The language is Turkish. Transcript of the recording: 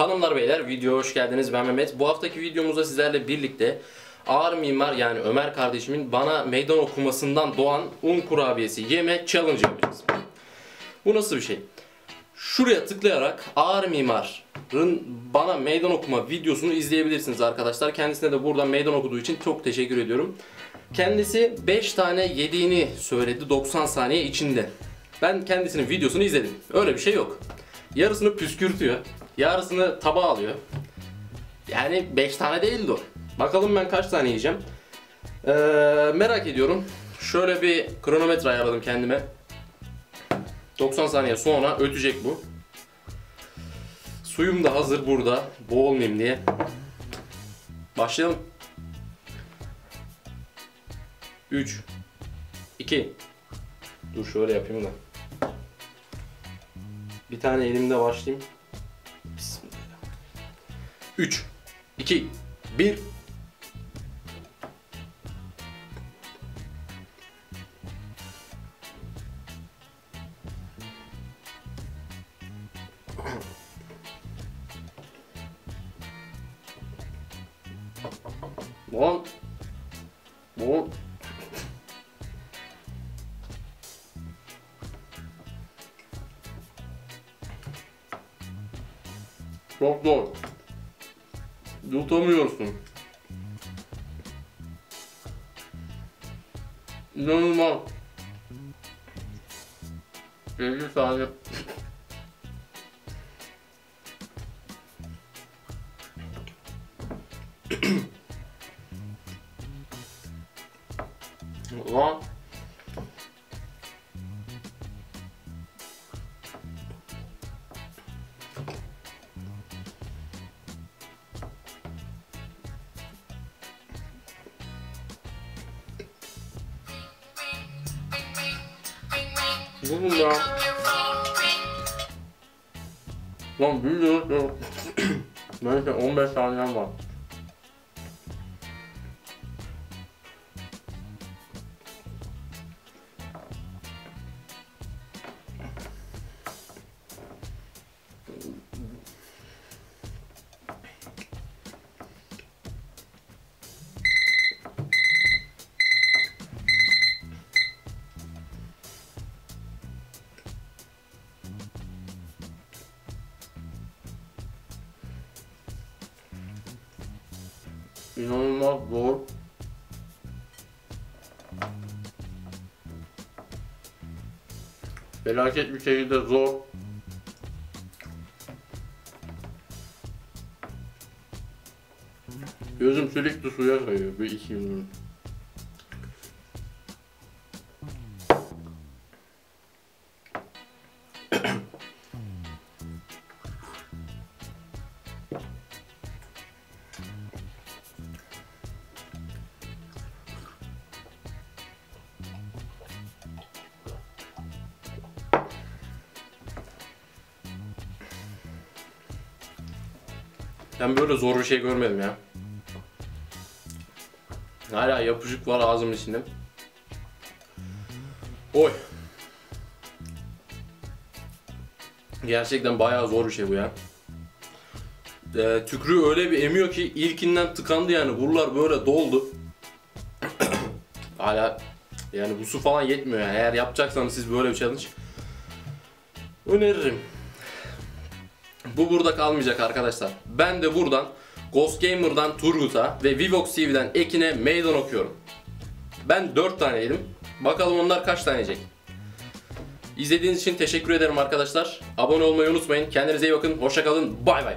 Hanımlar beyler videoya hoş geldiniz ben Mehmet. Bu haftaki videomuzda sizlerle birlikte ağır mimar yani Ömer kardeşimin bana meydan okumasından doğan un kurabiyesi yeme challenge yapacağız. Bu nasıl bir şey? Şuraya tıklayarak ağır mimarın bana meydan okuma videosunu izleyebilirsiniz arkadaşlar. Kendisine de buradan meydan okuduğu için çok teşekkür ediyorum. Kendisi 5 tane yediğini söyledi 90 saniye içinde. Ben kendisinin videosunu izledim. Öyle bir şey yok. Yarısını püskürtüyor. Yarısını tabağa alıyor. Yani 5 tane değildi o. Bakalım ben kaç tane yiyeceğim. Ee, merak ediyorum. Şöyle bir kronometre ayarladım kendime. 90 saniye sonra ötecek bu. Suyum da hazır burada. Boğulmayayım diye. Başlayalım. 3 2 Dur şöyle yapayım da. Bir tane elimde başlayayım. Bismillah. 3 2 1 Lan. Bu. Çok zor. Yutamıyorsun. İnanılmaz. 50 saniye. Lan. Ne ya? Lan bilmiyorum. Neyse 15 saniyem var. İnanılmaz zor. Felaket bir şekilde zor. Gözüm sürekli suya kayıyor bir iki yıldır. Ben böyle zor bir şey görmedim ya. Hala yapışık var ağzımın içinde. Oy. Gerçekten bayağı zor bir şey bu ya. Ee, tükrüğü öyle bir emiyor ki ilkinden tıkandı yani. Buralar böyle doldu. Hala yani bu su falan yetmiyor yani. Eğer yapacaksanız siz böyle bir challenge öneririm. Bu burada kalmayacak arkadaşlar. Ben de buradan Ghost Gamer'dan Turgut'a ve Vivox TV'den Ekin'e meydan okuyorum. Ben 4 tane yedim. Bakalım onlar kaç tane yiyecek. İzlediğiniz için teşekkür ederim arkadaşlar. Abone olmayı unutmayın. Kendinize iyi bakın. Hoşçakalın. Bay bay.